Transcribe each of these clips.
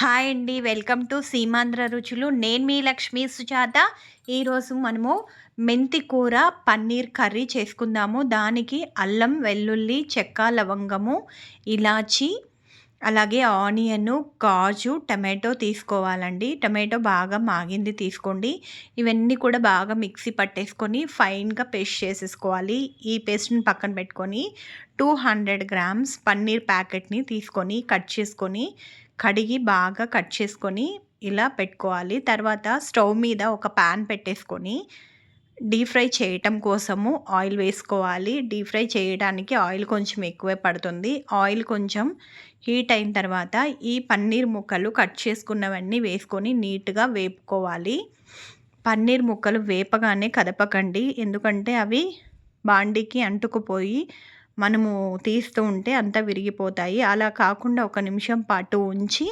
Hi అండి. Welcome to Seemandhra రుచులు. నేను మీ లక్ష్మీ సుజాత. ఈరోజు మనము మెంతి కూర పన్నీర్ కర్రీ చేసుకుందాము. దానికి అల్లం వెల్లుల్లి చెక్క లవంగము ఇలాచి అలాగే ఆనియన్ కాజు టమాటో తీసుకోవాలండి. టమాటో బాగా మాగింది తీసుకోండి. ఇవన్నీ కూడా బాగా మిక్సీ పట్టేసుకొని ఫైన్గా పేస్ట్ చేసేసుకోవాలి. ఈ పేస్ట్ని పక్కన పెట్టుకొని టూ హండ్రెడ్ గ్రామ్స్ పన్నీర్ ప్యాకెట్ని తీసుకొని కట్ చేసుకొని కడిగి బాగా కట్ చేసుకొని ఇలా పెట్టుకోవాలి. తర్వాత స్టవ్ మీద ఒక ప్యాన్ పెట్టేసుకొని డీప్ ఫ్రై చేయటం కోసము ఆయిల్ వేసుకోవాలి. డీప్ ఫ్రై చేయడానికి ఆయిల్ కొంచెం ఎక్కువే పడుతుంది. ఆయిల్ కొంచెం హీట్ అయిన తర్వాత ఈ పన్నీర్ ముక్కలు కట్ చేసుకున్నవన్నీ వేసుకొని నీట్గా వేపుకోవాలి. పన్నీర్ ముక్కలు వేపగానే కదపకండి. ఎందుకంటే అవి బాండీకి అంటుకుపోయి మనము తీస్తూ ఉంటే అంతా విరిగిపోతాయి. అలా కాకుండా ఒక నిమిషం పాటు ఉంచి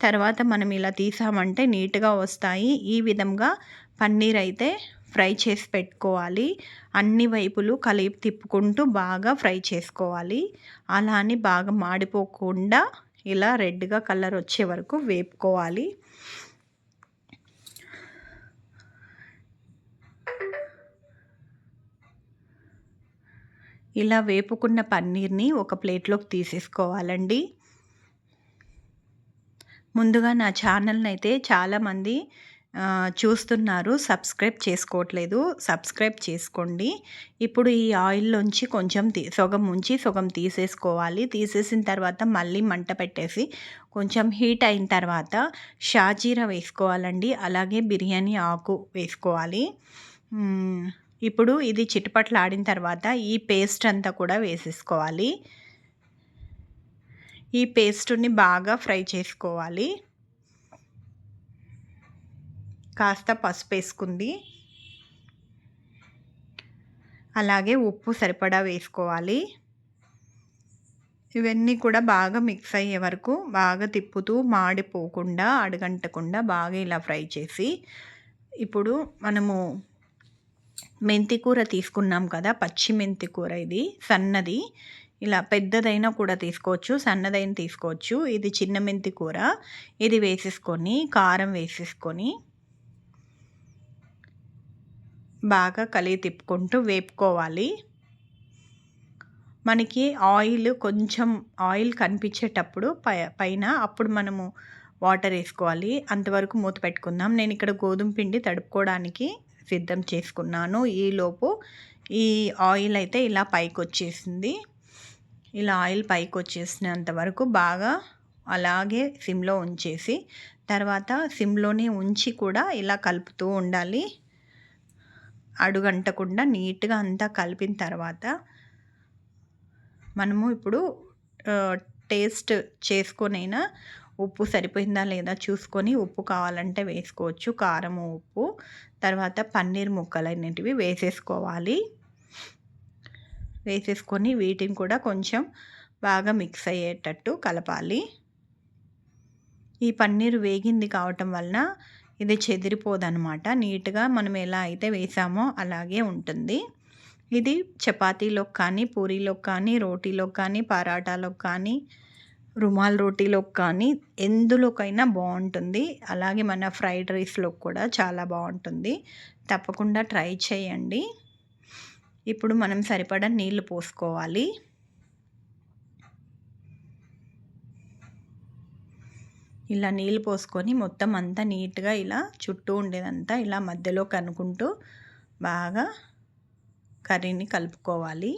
తర్వాత మనం ఇలా తీసామంటే నీట్గా వస్తాయి. ఈ విధంగా పన్నీర్ అయితే ఫ్రై చేసి పెట్టుకోవాలి. అన్ని వైపులు కలిపి తిప్పుకుంటూ బాగా ఫ్రై చేసుకోవాలి. అలా అని బాగా మాడిపోకుండా ఇలా రెడ్గా కలర్ వచ్చే వరకు వేపుకోవాలి. ఇలా వేపుకున్న పన్నీర్ని ఒక ప్లేట్లోకి తీసేసుకోవాలండి. ముందుగా నా ఛానల్ని అయితే చాలామంది చూస్తున్నారు సబ్స్క్రైబ్ చేసుకోవట్లేదు. సబ్స్క్రైబ్ చేసుకోండి. ఇప్పుడు ఈ ఆయిల్లోంచి కొంచెం తీ సగం ఉంచి సగం తీసేసుకోవాలి. తీసేసిన తర్వాత మళ్ళీ మంట పెట్టేసి కొంచెం హీట్ అయిన తర్వాత షాజీరా వేసుకోవాలండి. అలాగే బిర్యానీ ఆకు వేసుకోవాలి. ఇప్పుడు ఇది చిట్టుపట్లు ఆడిన తర్వాత ఈ పేస్ట్ అంతా కూడా వేసేసుకోవాలి. ఈ పేస్ట్ని బాగా ఫ్రై చేసుకోవాలి. కాస్త పసుపు వేసుకుంది. అలాగే ఉప్పు సరిపడా వేసుకోవాలి. ఇవన్నీ కూడా బాగా మిక్స్ అయ్యే వరకు బాగా తిప్పుతూ మాడిపోకుండా అడగంటకుండా బాగా ఇలా ఫ్రై చేసి ఇప్పుడు మనము మెంతి కూర తీసుకున్నాం కదా పచ్చి మెంతి కూర ఇది సన్నది. ఇలా పెద్దదైనా కూడా తీసుకోవచ్చు సన్నదైన తీసుకోవచ్చు. ఇది చిన్న మెంతి కూర. ఇది వేసేసుకొని కారం వేసేసుకొని బాగా కలిగి తిప్పుకుంటూ వేపుకోవాలి. మనకి ఆయిల్ కొంచెం ఆయిల్ కనిపించేటప్పుడు పై పైన అప్పుడు మనము వాటర్ వేసుకోవాలి. అంతవరకు మూత పెట్టుకుందాం. నేను ఇక్కడ గోధుమ పిండి తడుపుకోవడానికి సిద్ధం చేసుకున్నాను. ఈలోపు ఈ ఆయిల్ అయితే ఇలా పైకి వచ్చేసింది ఇలా ఆయిల్ పైకి వచ్చేసినంత వరకు బాగా అలాగే సిమ్లో ఉంచేసి తర్వాత సిమ్లోనే ఉంచి కూడా ఇలా కలుపుతూ ఉండాలి. అడుగంటకుండా నీట్గా అంతా కలిపిన తర్వాత మనము ఇప్పుడు టేస్ట్ చేసుకొనైనా ఉప్పు సరిపోయిందా లేదా చూసుకొని ఉప్పు కావాలంటే వేసుకోవచ్చు. కారము ఉప్పు. తర్వాత పన్నీర్ ముక్కలు అనేటివి వేసేసుకోవాలి. వేసేసుకొని వీటిని కూడా కొంచెం బాగా మిక్స్ అయ్యేటట్టు కలపాలి. ఈ పన్నీరు వేగింది కావటం వలన ఇది చెదిరిపోదనమాట నీట్గా మనం ఎలా అయితే వేసామో అలాగే ఉంటుంది. ఇది చపాతీలోకి కానీ పూరీలోకి కానీ రోటీలోకి కానీ పరాటాలోకి కానీ రుమాల్ రోటీలో కానీ ఎందులోకైనా బాగుంటుంది. అలాగే మన ఫ్రైడ్ రైస్లో కూడా చాలా బాగుంటుంది. తప్పకుండా ట్రై చేయండి. ఇప్పుడు మనం సరిపడా నీళ్ళు పోసుకోవాలి. ఇలా నీళ్ళు పోసుకొని మొత్తం అంతా నీట్గా ఇలా చుట్టూ ఉండేదంతా ఇలా మధ్యలో కనుక్కుంటూ బాగా కర్రీని కలుపుకోవాలి.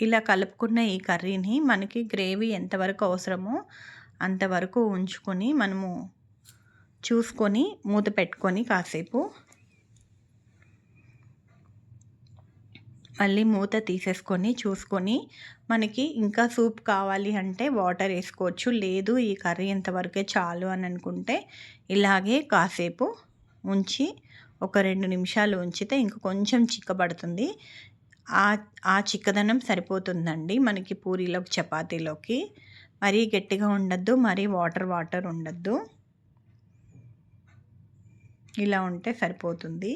ఇలా కలుపుకున్న ఈ కర్రీని మనకి గ్రేవీ ఎంతవరకు అవసరమో అంతవరకు ఉంచుకొని మనము చూసుకొని మూత పెట్టుకొని కాసేపు మళ్ళీ మూత తీసేసుకొని చూసుకొని మనకి ఇంకా సూప్ కావాలి అంటే వాటర్ వేసుకోవచ్చు. లేదు ఈ కర్రీ ఎంతవరకే చాలు అని అనుకుంటే ఇలాగే కాసేపు ఉంచి ఒక రెండు నిమిషాలు ఉంచితే ఇంకా కొంచెం చిక్కబడుతుంది. ఆ చిక్కదనం సరిపోతుందండి మనకి పూరీలోకి చపాతీలోకి. మరీ గట్టిగా ఉండద్దు మరీ వాటర్ వాటర్ ఉండద్దు. ఇలా ఉంటే సరిపోతుంది.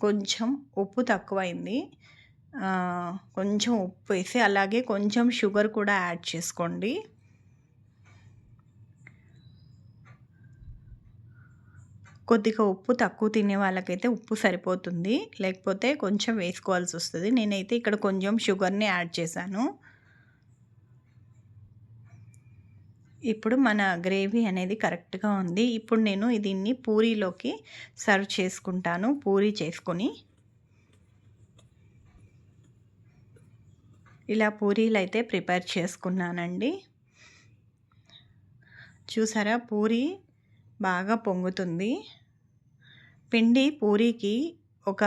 కొంచెం ఉప్పు తక్కువైంది. కొంచెం ఉప్పు వేసి అలాగే కొంచెం షుగర్ కూడా యాడ్ చేసుకోండి. కొద్దిగా ఉప్పు తక్కువ తినే వాళ్ళకైతే ఉప్పు సరిపోతుంది. లేకపోతే కొంచెం వేసుకోవాల్సి వస్తుంది. నేనైతే ఇక్కడ కొంచెం షుగర్ని యాడ్ చేశాను. ఇప్పుడు మన గ్రేవీ అనేది కరెక్ట్గా ఉంది. ఇప్పుడు నేను దీన్ని పూరీలోకి సర్వ్ చేసుకుంటాను. పూరీ చేసుకొని. ఇలా పూరీలు అయితే ప్రిపేర్ చేసుకున్నానండి. చూసారా? పూరీ బాగా పొంగుతుంది. పిండి పూరీకి ఒక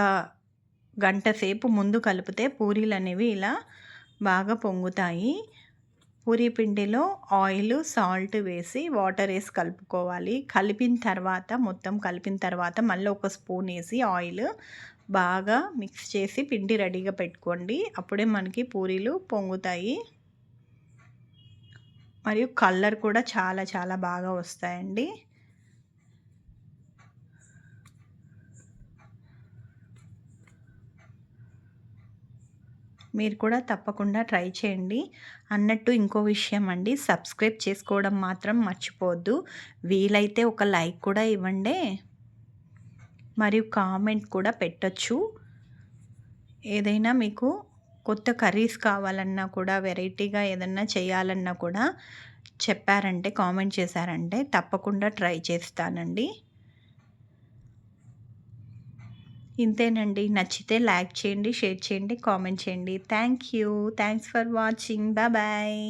గంట సేపు ముందు కలిపితే పూరీలు అనేవి ఇలా బాగా పొంగుతాయి. పూరీ పిండిలో ఆయిల్ సాల్ట్ వేసి వాటర్ వేసి కలుపుకోవాలి. కలిపిన తర్వాత మొత్తం కలిపిన తర్వాత మళ్ళీ ఒక స్పూన్ వేసి ఆయిల్ బాగా మిక్స్ చేసి పిండి రెడీగా పెట్టుకోండి. అప్పుడే మనకి పూరీలు పొంగుతాయి. మరియు కలర్ కూడా చాలా చాలా బాగా వస్తాయండి. మీరు కూడా తప్పకుండా ట్రై చేయండి. అన్నట్టు ఇంకో విషయం అండి. సబ్స్క్రైబ్ చేసుకోవడం మాత్రం మర్చిపోవద్దు. వీలైతే ఒక లైక్ కూడా ఇవ్వండి. మరియు కామెంట్ కూడా పెట్టచ్చు. ఏదైనా మీకు కొత్త కర్రీస్ కావాలన్నా కూడా వెరైటీగా ఏదన్నా చేయాలన్నా కూడా చెప్పారంటే కామెంట్ చేశారంటే తప్పకుండా ట్రై చేస్తానండి. ఇంతేనండి. నచ్చితే లైక్ చేయండి షేర్ చేయండి కామెంట్ చేయండి. Thank you thanks for watching. Bye.